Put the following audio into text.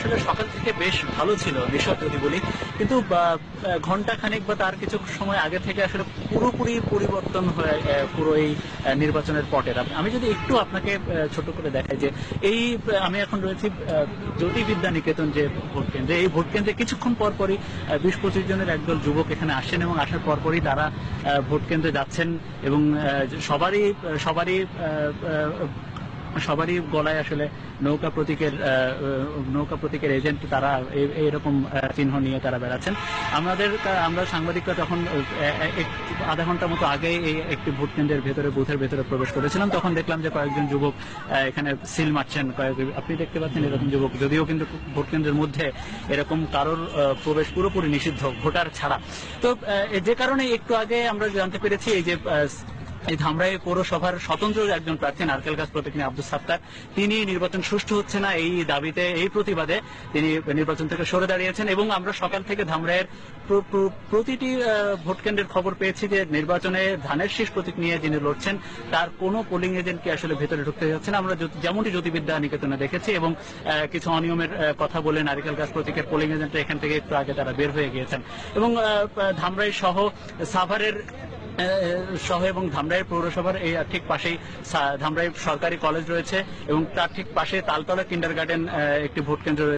আসলে সকাল থেকে বেশ ভালো ছিল নিঃসব যদি বলি কিন্তু ঘণ্টা খানেক বা তার কিছু সময় আগে থেকে আসলে পুরোপুরি পরিবর্তন হয়ে পুরো এই নির্বাচনের পটের। আমি যদি একটু আপনাকে ছোট করে দেখাই যে এই আমি এখন রয়েছি আহ, জ্যোতি বিদ্যা নিকেতন যে ভোট কেন্দ্রে। এই ভোট কেন্দ্রে কিছুক্ষণ পর পরই বিশ পঁচিশ জনের একদল যুবক এখানে আসেন এবং আসার পর পরই তারা ভোট কেন্দ্রে যাচ্ছেন এবং সবারই সবারই সবারই গলায় আসলে নৌকা প্রতীকের নৌকা প্রতীকের এজেন্ট তারা এই- এইরকম চিহ্ন নিয়ে তারা বেড়াচ্ছেন। আমাদের আমরা সাংবাদিকরা তখন আধা ঘণ্টা মতো আগে এই একটি ভোট কেন্দ্রের ভেতরে, বুথের ভেতরে প্রবেশ করেছিলাম, তখন দেখলাম যে কয়েকজন যুবক এখানে সিল মারছেন, কয়েক, আপনি দেখতে পাচ্ছেন এরকম যুবক, যদিও কিন্তু ভোট কেন্দ্রের মধ্যে এরকম কারোর প্রবেশ পুরোপুরি নিষিদ্ধ, ভোটার ছাড়া। তো যে কারণে একটু আগে আমরা জানতে পেরেছি, এই যে ধামরাই পৌরসভার স্বতন্ত্র একজন প্রার্থী নারকেল গাছ প্রতীক নিয়ে আব্দুল সাত্তার। তিনি নির্বাচন সুষ্ঠু হচ্ছে না এই দাবিতে, এই প্রতিবাদে তিনি নির্বাচন থেকে সরে দাঁড়িয়েছেন এবং আমরা সকাল থেকে ধামরাইয়ের প্র- প্র- প্রতিটি ভোট কেন্দ্রের খবর পেয়েছি যে নির্বাচনে ধানের শীষ প্রতীক নিয়ে যিনি লড়ছেন, তার কোনো পোলিং এজেন্টকে আসলে ভেতরে ঢুকতে যাচ্ছে না? আমরা যেমনটি জ্যোতিবিদ্যা নিকেতনে দেখেছি এবং কিছু অনিয়মের কথা বলে নারিকেল গাছ প্রতীকের পোলিং এজেন্ট এখান থেকে একটু আগে তারা বের হয়ে গিয়েছেন। এবং ধামরাই সহ সাভারের সহ এবং ধামরাই পৌরসভার এই ঠিক পাশেই ধামরাই সরকারি কলেজ রয়েছে এবং তার ঠিক পাশে তালতলা কিন্ডার গার্ডেন একটি ভোট কেন্দ্র রয়েছে